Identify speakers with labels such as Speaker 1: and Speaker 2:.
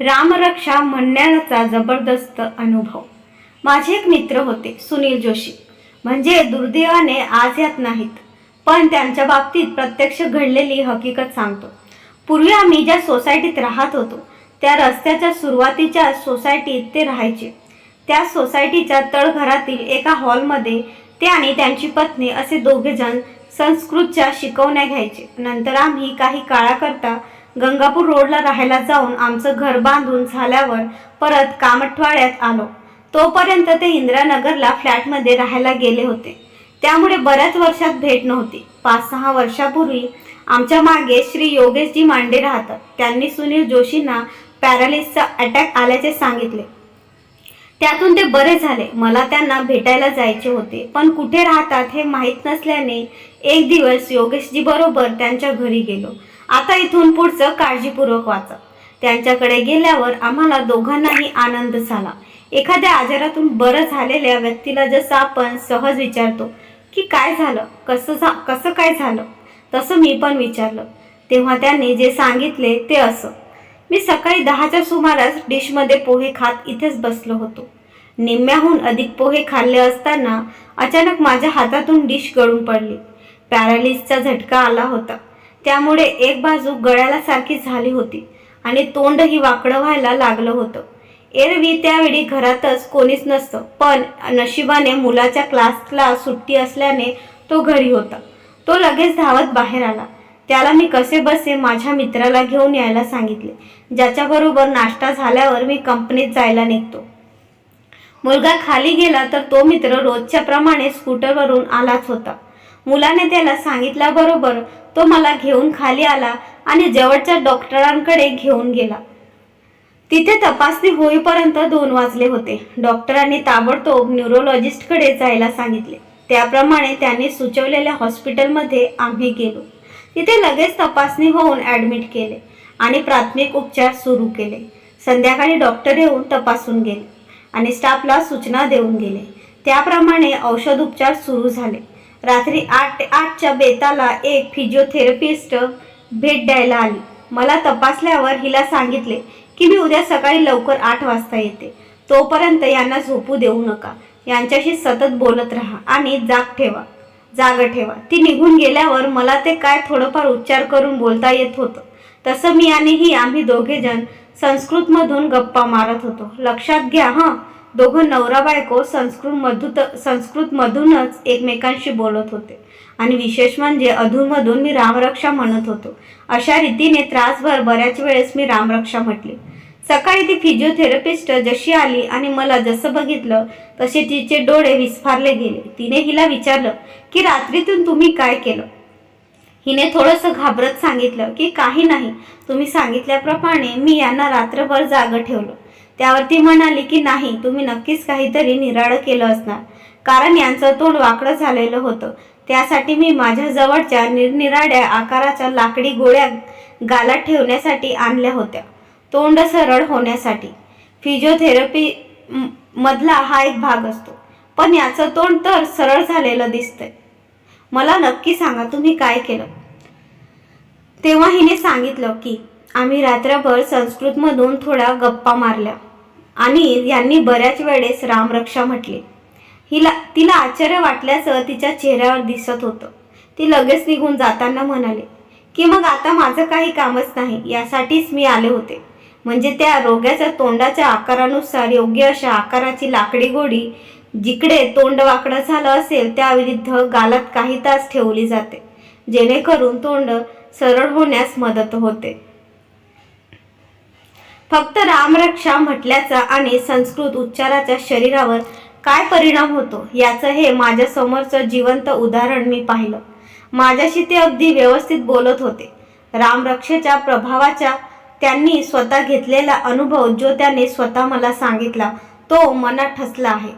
Speaker 1: रामरक्षा म्हणण्याचा जबरदस्त अनुभव. माझे एक मित्र होते सुनील जोशी. म्हणजे दुर्दैवाने आज यात नाहीत पण त्यांच्या बाबतीत प्रत्यक्ष घडलेली हकीकत सांगतो. पूर्वी आम्ही ज्या सोसायटीत राहत होतो त्या रस्त्याच्या सुरुवातीच्या सोसायटीत ते राहायचे. त्या सोसायटीच्या तळघरातील एका हॉलमध्ये ते आणि त्यांची पत्नी असे दोघे जण संस्कृतच्या शिकवण्या घ्यायचे. नंतर आम्ही काही काळाकरता गंगापूर रोडला राहायला जाऊन आमचं घर बांधून झाल्यावर परत कामठवाड्यात आलो. तोपर्यंत ते इंदिरानगरला फ्लॅटमध्ये राहायला गेले होते. त्यामुळे बऱ्याच वर्षात भेट नव्हती. पाच सहा वर्षापूर्वी आमच्या मागे श्री योगेशजी मांडे राहतात. त्यांनी सुनील जोशींना पॅरालिसचा अटॅक आल्याचे सांगितले. त्यातून ते बरे झाले. मला त्यांना भेटायला जायचे होते. पण कुठे राहतात हे माहीत नसल्याने एक दिवस योगेशजी बरोबर त्यांच्या घरी गेलो. आता इथून पुढचं काळजीपूर्वक वाचा. त्यांच्याकडे गेल्यावर आम्हाला दोघांनाही आनंद झाला. एखाद्या आजारातून बरं झालेल्या व्यक्तीला जसं आपण सहज विचारतो की काय झालं? कसं झा कसं काय झालं? तसं मी पण विचारलं. तेव्हा त्यांनी जे सांगितले ते असं. मी सकाळी दहाच्या सुमारास डिशमध्ये पोहे खात इथेच बसलो होतो. निम्म्याहून अधिक पोहे खाल्ले असताना अचानक माझ्या हातातून डिश गळून पडली. पॅरालिसचा झटका आला होता. त्यामुळे एक बाजू गळ्याला सारखी झाली होती आणि तोंडही वाकडं व्हायला लागलं होतं. एरवी त्यावेळी घरातच कोणीच नसतं पण नशिबाने मुलाच्या क्लासला सुट्टी असल्याने तो घरी होता. तो लगेच धावत बाहेर आला. त्याला मी कसे बसे माझ्या मित्राला घेऊन यायला सांगितले. ज्याच्याबरोबर नाश्ता झाल्यावर मी कंपनीत जायला निघतो. मुलगा खाली गेला तर तो मित्र रोजच्या प्रमाणे स्कूटरवरून आलाच होता. मुलाने त्याला सांगितल्याबरोबर तो मला घेऊन खाली आला आणि जवळच्या डॉक्टरांकडे घेऊन गेला. तिथे तपासणी होईपर्यंत दोन वाजले होते. डॉक्टरांनी ताबडतोब न्यूरोलॉजिस्टकडे जायला सांगितले. त्याप्रमाणे त्यांनी सुचवलेल्या हॉस्पिटलमध्ये आम्ही गेलो. तिथे लगेच तपासणी होऊन ॲडमिट केले आणि प्राथमिक उपचार सुरू केले. संध्याकाळी डॉक्टर येऊन तपासून गेले आणि स्टाफला सूचना देऊन गेले. त्याप्रमाणे औषध उपचार सुरू झाले. रात्री आठ आठच्या बेताला एक फिजिओथेरपिस्ट भेट द्यायला आली. मला तपासल्यावर हिला सांगितले की मी उद्या सकाळी लवकर आठ वाजता येते. तोपर्यंत यांना झोपू देऊ नका. यांच्याशी सतत बोलत राहा आणि जाग ठेवा. जाग ठेवा. ती निघून गेल्यावर मला ते काय थोडंफार उच्चार करून बोलता येत होतं. तसं मी आणि ही आम्ही दोघेजण संस्कृतमधून गप्पा मारत होतो. लक्षात घ्या हां. दोघं नवरा बायको संस्कृत मधुत संस्कृतमधूनच एकमेकांशी बोलत होते. आणि विशेष म्हणजे अधूनमधून मी रामरक्षा म्हणत होतो. अशा रीतीने त्रासभर बऱ्याच वेळेस मी रामरक्षा म्हटली. सकाळी ती फिजिओथेरपिस्ट जशी आली आणि मला जसं बघितलं तसे तिचे डोळे विस्फारले गेले. तिने हिला विचारलं की रात्रीतून तुम्ही काय केलं? हिने थोडंसं घाबरत सांगितलं की काही नाही. तुम्ही सांगितल्याप्रमाणे मी यांना रात्रभर जागं ठेवलं. त्यावर ती म्हणाली की नाही तुम्ही नक्कीच काहीतरी निराळं केलं असणार. कारण यांचं तोंड वाकडं झालेलं होतं. त्यासाठी मी माझ्या जवळच्या निरनिराळ्या आकाराच्या लाकडी गोळ्या गालात ठेवण्यासाठी आणल्या होत्या. तोंड सरळ होण्यासाठी. फिजिओथेरपी मधला हा एक भाग असतो. पण याचं तोंड तर सरळ झालेलं दिसतंय. मला नक्की सांगा तुम्ही काय केलं? तेव्हा हिने सांगितलं की आम्ही रात्रभर संस्कृतमधून थोड्या गप्पा मारल्या. आणि यांनी बऱ्याच वेळेस रामरक्षा म्हटली. हिला तिला आश्चर्य वाटल्याचं तिच्या चेहऱ्यावर दिसत होतं. ती लगेच निघून जाताना म्हणाले की मग आता माझं काही कामच नाही यासाठीच मी आले होते. म्हणजे त्या रोग्याच्या तोंडाच्या आकारानुसार योग्य अशा आकाराची लाकडी गोडी जिकडे तोंड वाकडं झालं असेल त्याविरुद्ध गालात काही तास ठेवली जाते. जेणेकरून तोंड सरळ होण्यास मदत होते. फक्त रामरक्षा म्हटल्याचा आणि संस्कृत उच्चाराच्या शरीरावर काय परिणाम होतो याचं हे माझ्या समोरचं जिवंत उदाहरण मी पाहिलं. माझ्याशी ते अगदी व्यवस्थित बोलत होते. रामरक्षेच्या प्रभावाच्या त्यांनी स्वतः घेतलेला अनुभव जो त्याने स्वतः मला सांगितला तो मनात ठसला आहे.